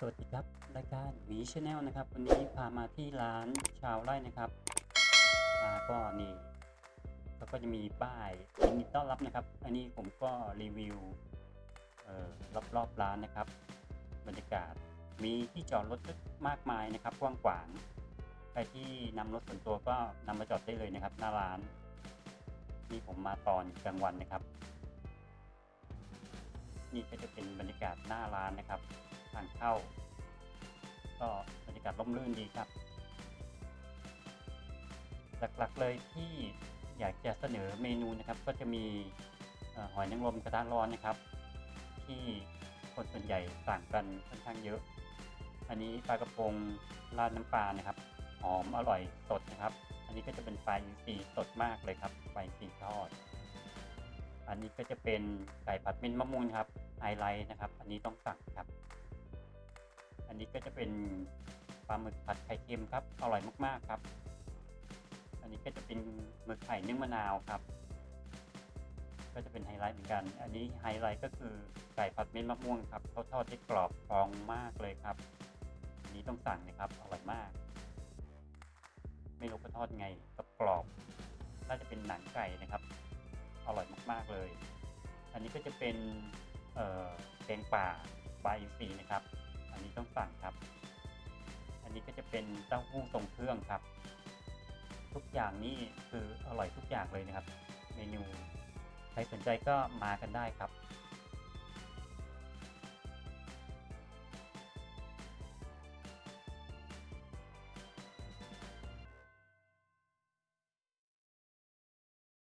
สวัสดีครับรายการหมีชาแนลนะครับ วันนี้พามาที่ร้านชาวไร่นะครับมาก็นี่แล้วก็จะมีป้ายยินดีต้อนรับนะครับ อันนี้ผมก็รีวิวเอ่อรอบร้านนะครับ บรรยากาศมีที่จอดรถมากมายนะครับกว้างขวางใครที่นำรถส่วนตัวก็นำมาจอดได้เลยนะครับ หน้าร้านนี่ผมมาตอนกลางวันนะครับ นี่ก็จะเป็นบรรยากาศหน้าร้านนะครับ ทางเข้า ก็บรรยากาศร่มรื่นดีครับ หลักๆเลยที่อยากจะเสนอเมนูนะครับ ก็จะมีอหอยนางรมกระทะร้อนนะครับ ที่คนส่วนใหญ่สั่งกันค่อนข้างเยอะ อันนี้ปลากระพงราดน้ำปลานะครับหอมอร่อยสดนะครับ อันนี้ก็จะเป็นปลาอินทรีสดมากเลยครับปลาอินทรีทอด อันนี้ก็จะเป็นไก่ผัดเม็ดมะม่วงครับไฮไลท์นะครับ อันนี้ต้องสั่งครับ นนี้ก็จะเป็นปลาหมึกผัดไข่เค็มครับ อร่อยมากๆครับ อันนี้ก็จะเป็นหมึกไข่นึ่งมะนาวครับ ก็จะเป็นไฮไลท์เหมือนกัน อันนี้ไฮไลท์ก็คือไก่ผัดเม็ดมะม่วงครับเขาทอดได้กรอบฟองมากเลยครับ อันนี้ต้องสั่งนะครับ อร่อยมาก ไม่รู้เขาทอดไงก็กรอบ น่าจะเป็นหนังไก่นะครับ อร่อยมากๆเลย อันนี้ก็จะเป็นเอ่อแกงป่าปลาอินทรีนะครับ อันนี้ต้องสั่งครับ อันนี้ก็จะเป็นเต้าหู้ทรงเครื่องครับ ทุกอย่างนี่คืออร่อยทุกอย่างเลยนะครับ เมนูใครสนใจก็มากันได้ครับ